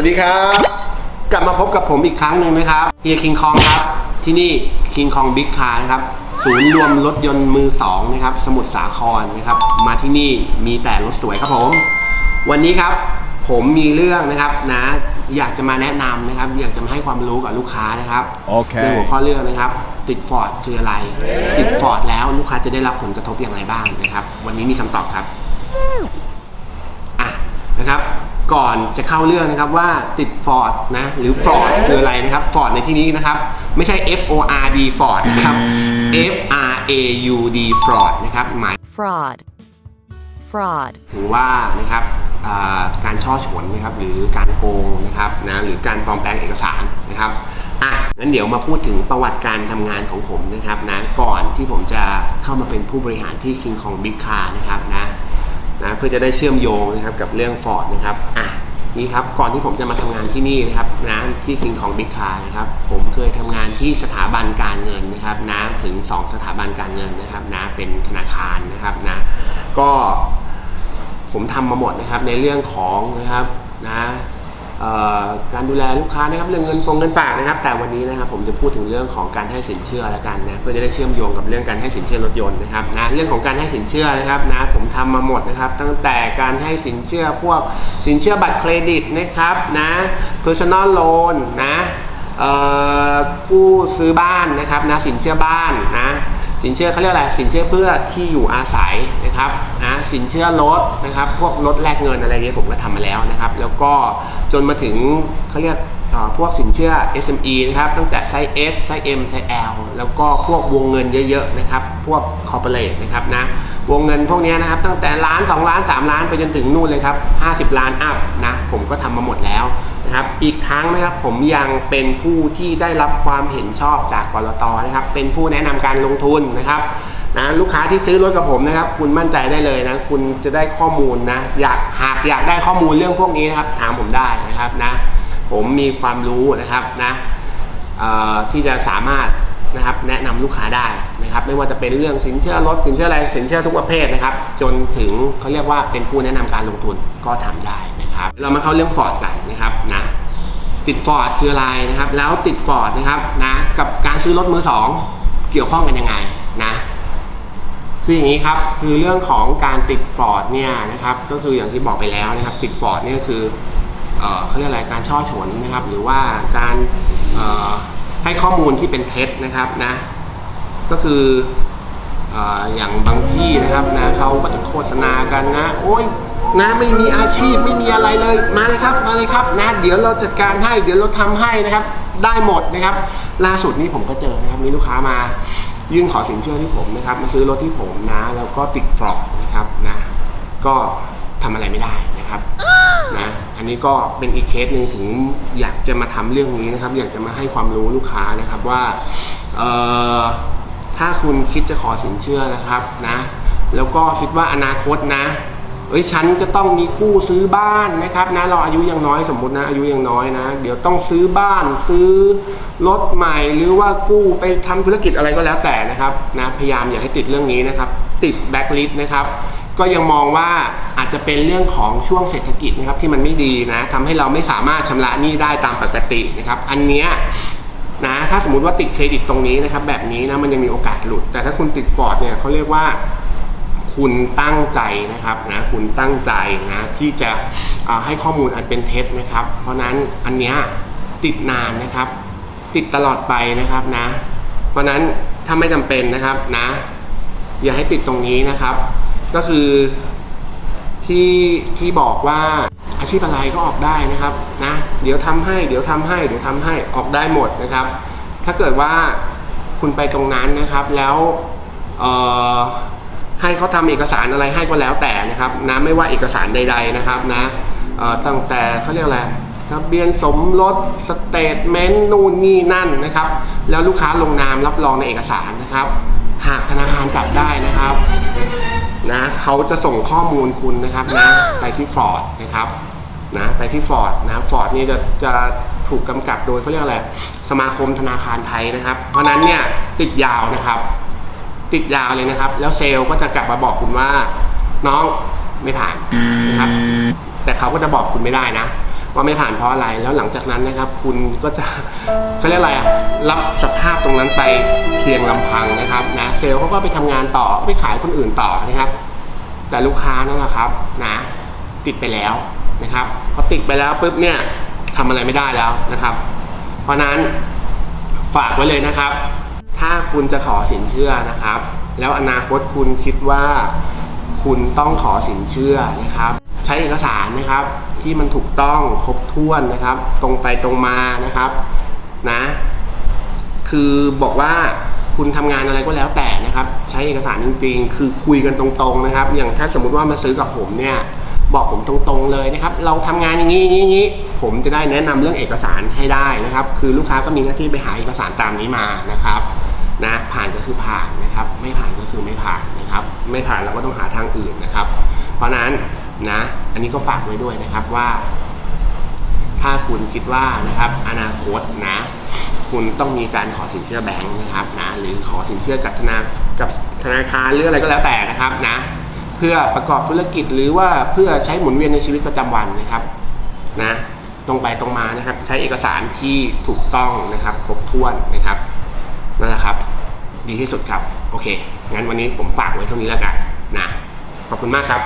วัสดีครับ กลับมาพบกับผมอีกครั้งหนึ่งนะครับเฮียคิงคองครับ ที่นี่คิงคองบิ๊กคาร์นะครับ ศูนย์รวมรถยนต์มือสองนะครับ สมุทรสาครนะครับ มาที่นี่มีแต่รถสวยครับผม วันนี้ครับผมมีเรื่องนะครับนะ อยากจะมาแนะนำนะครับ อยากจะมาให้ความรู้กับลูกค้านะครับโอเคในหัวข้อเรื่องนะครับ ติดฟอร์ดคืออะไร ติดฟอร์ดแล้วลูกค้าจะได้รับผลกระทบอย่างไรบ้างนะครับ วันนี้มีคำตอบครับอะนะครับ ก่อนจะเข้าเรื่องนะครับว่าติด Ford นะหรือ Ford คืออะไรนะครับ Ford ในที่นี้นะครับ ไม่ใช่ F O R D Ford นะครับ F R A U D Ford นะครับหมาย fraud, fraud, ถึงว่านะครับอ่าการช่อฉนนะครับหรือการโกงนะครับนะหรือการปลอมแปลงเอกสารนะครับอะงั้นเดี๋ยวมาพูดถึงประวัติการทำงานของผมนะครับนะก่อนที่ผมจะเข้ามาเป็นผู้บริหารที่ King Kong Big Car นะครับนะ นะเพื่อจะได้เชื่อมโยงนะครับกับเรื่องฟอร์ดนะครับอะนี่ครับก่อนที่ผมจะมาทำงานที่นี่นะครับนะที่คิงของบิ๊กคานะครับผมเคยทำงานที่สถาบันการเงินนะครับนะถึง 2 สถาบันการเงินนะครับนะเป็นธนาคารนะครับนะก็ผมทำมาหมดนะครับในเรื่องของนะครับนะ การดูแลลูกค้านะครับเรื่องเงินฟงเงินฝากนะครับ แต่วันนี้นะครับผมจะพูดถึงเรื่องของการให้สินเชื่อแล้วกันนะเพื่อจะได้เชื่อมโยงกับเรื่องการให้สินเชื่อรถยนต์นะครับนะเรื่องของการให้สินเชื่อนะครับนะผมทำมาหมดนะครับ ตั้งแต่การให้สินเชื่อพวกสินเชื่อบัตรเครดิตนะครับนะ personal loan นะกู้ซื้อบ้านนะครับนะสินเชื่อบ้านนะ สินเชื่อเขาเรียกอะไรสินเชื่อเพื่อที่อยู่อาศัยนะครับนะสินเชื่อรถนะครับพวกรถแลกเงินอะไรเงี้ยผมก็ทำมาแล้วนะครับ แล้วก็จนมาถึงเขาเรียกพวกสินเชื่อ SME นะครับตั้งแต่ไซส์ S ไซส์ M ไซส์ L แล้วก็พวกวงเงินเยอะๆนะครับ พวกคอร์เปอเรทนะครับนะ วงเงินพวกนี้นะครับตั้งแต่ล้าน 2 ล้าน 3 ล้านไปจนถึงนู่นเลยครับ 50 ล้านอัพนะผมก็ทำมาหมดแล้วนะครับอีกทั้งนะครับผมยังเป็นผู้ที่ได้รับความเห็นชอบจากกรตนะครับเป็นผู้แนะนำการลงทุนนะครับนะลูกค้าที่ซื้อรถกับผมนะครับ คุณมั่นใจได้เลยนะ คุณจะได้ข้อมูลนะอยากหากอยากได้ข้อมูลเรื่องพวกนี้นะครับถามผมได้นะครับนะผมมีความรู้นะครับนะที่จะสามารถ นะครับแนะนำลูกค้าได้นะครับไม่ว่าจะเป็นเรื่องสินเชื่อรถสินเชื่ออะไรสินเชื่อทุกประเภทนะครับจนถึงเขาเรียกว่าเป็นผู้แนะนำการลงทุนก็ทำได้นะครับเรามาเข้าเรื่องฟอร์ดกันนะครับนะติดฟอร์ดคืออะไรนะครับแล้วติดฟอร์ดนะครับนะกับการซื้อรถมือสองเกี่ยวข้องกันยังไงนะคืออย่างนี้ครับคือเรื่องของการติดฟอร์ดเนี่ยนะครับก็คืออย่างที่บอกไปแล้วนะครับติดฟอร์ดเนี่ยคือเออเขาเรียกอะไรการช่อฉนนะครับหรือว่าการเออ ให้ข้อมูลที่เป็นเท็จนะครับนะ ก็คืออย่างบางที่นะครับนะเขาก็จะโฆษณากันนะ โอ้ยนะไม่มีอาชีพไม่มีอะไรเลยมาเลยครับมาเลยครับนะเดี๋ยวเราจัดการให้เดี๋ยวเราทำให้นะครับ ได้หมดนะครับ ล่าสุดนี้ผมก็เจอนะครับมีลูกค้ามา ยื่นขอสินเชื่อที่ผมนะครับ มาซื้อรถที่ผมนะ แล้วก็ติดฟรอดนะครับนะ ก็ทำอะไรไม่ได้นะครับนะ อันนี้ก็เป็นอีกเคสหนึ่งถึงอยากจะมาทำเรื่องนี้นะครับ อยากจะมาให้ความรู้ลูกค้านะครับว่าถ้าคุณคิดจะขอสินเชื่อนะครับนะ แล้วก็คิดว่าอนาคตนะเอ้ยฉันจะต้องมีกู้ซื้อบ้านนะครับนะเราอายุยังน้อยสมมตินะอายุยังน้อยนะ เดี๋ยวต้องซื้อบ้านซื้อรถใหม่ หรือว่ากู้ไปทำธุรกิจอะไรก็แล้วแต่นะครับนะพยายามอย่าให้ติดเรื่องนี้นะครับ ติดแบ็คลิสต์นะครับ ก็ยังมองว่าอาจจะเป็นเรื่องของช่วงเศรษฐกิจนะครับที่มันไม่ดีนะทำให้เราไม่สามารถชำระหนี้ได้ตามปกตินะครับอันเนี้ยนะถ้าสมมติว่าติดเครดิตตรงนี้นะครับแบบนี้นะมันยังมีโอกาสหลุด แต่ถ้าคุณติดฟอร์ดเนี่ยเขาเรียกว่าคุณตั้งใจนะครับนะคุณตั้งใจนะที่จะให้ข้อมูลอันเป็นเท็จนะครับ เพราะนั้นอันเนี้ยติดนานนะครับ ติดตลอดไปนะครับนะ เพราะฉะนั้นถ้าไม่จำเป็นนะครับนะ อย่าให้ติดตรงนี้นะครับ ก็คือที่ที่บอกว่าอาชีพอะไรก็ออกได้นะครับนะเดี๋ยวทำให้เดี๋ยวทำให้เดี๋ยวทำให้ออกได้หมดนะครับ ถ้าเกิดว่าคุณไปตรงนั้นนะครับแล้วให้เขาทำเอกสารอะไรให้ก็แล้วแต่นะครับนะไม่ว่าเอกสารใด ๆนะครับนะตั้งแต่เขาเรียกอะไรทะเบียนสมรสสเตทเมนต์นู่นนี่นั่นนะครับ แล้วลูกค้าลงนามรับรองในเอกสารนะครับ หากธนาคารจับได้นะครับ นะเขาจะส่งข้อมูลคุณนะครับนะไปที่ฟอร์ดนะครับนะไปที่ฟอร์ดนะฟอร์ดนี่จะจะถูกกำกับโดยเขาเรียกอะไรสมาคมธนาคารไทยนะครับ เพราะนั้นเนี่ยติดยาวนะครับ ติดยาวเลยนะครับ แล้วเซลล์ก็จะกลับมาบอกคุณว่า น้องไม่ผ่านนะครับ แต่เขาก็จะบอกคุณไม่ได้นะ ว่าไม่ผ่านเพราะอะไรแล้วหลังจากนั้นนะครับ คุณก็จะเขาเรียกอะไรอะรับสภาพตรงนั้นไปเพียงลำพังนะครับนะเซลล์เขาก็ไปทำงานต่อไปขายคนอื่นต่อนะครับ แต่ลูกค้านั่นแหละครับนะติดไปแล้วนะครับพอติดไปแล้วปุ๊บเนี่ยทำอะไรไม่ได้แล้วนะครับ เพราะนั้นฝากไว้เลยนะครับ ถ้าคุณจะขอสินเชื่อนะครับ แล้วอนาคตคุณคิดว่าคุณต้องขอสินเชื่อนะครับ ใช้เอกสารนะครับ ที่มันถูกต้องครบถ้วนนะครับ ตรงไปตรงมานะครับนะ คือบอกว่าคุณทำงานอะไรก็แล้วแต่นะครับ ใช้เอกสารจริงๆ คือคุยกันตรงๆนะครับ อย่างถ้าสมมุติว่ามาซื้อกับผมเนี่ยบอกผมตรงๆเลยนะครับ เราทำงานอย่างนี้อย่างนี้อย่างนี้ผมจะได้แนะนำเรื่องเอกสารให้ได้นะครับ คือลูกค้าก็มีหน้าที่ไปหาเอกสารตามนี้มานะครับนะผ่านก็คือผ่านนะครับ ไม่ผ่านก็คือไม่ผ่านนะครับ ไม่ผ่านเราก็ต้องหาทางอื่นนะครับ เพราะนั้น นะ อันนี้ก็ฝากไว้ด้วยนะครับว่า ถ้าคุณคิดว่านะครับ อนาคตนะ คุณต้องมีการขอสินเชื่อแบงค์นะครับนะหรือขอสินเชื่อกับธนากับธนาคารหรืออะไรก็แล้วแต่นะครับนะ เพื่อประกอบธุรกิจหรือว่าเพื่อใช้หมุนเวียนในชีวิตประจำวันนะครับนะตรงไปตรงมานะครับ ใช้เอกสารที่ถูกต้องนะครับ ครบถ้วนนะครับนั่นแหละครับ ดีที่สุดครับ โอเค งั้นวันนี้ผมฝากไว้เท่านี้แล้วกันนะ ขอบคุณมากครับ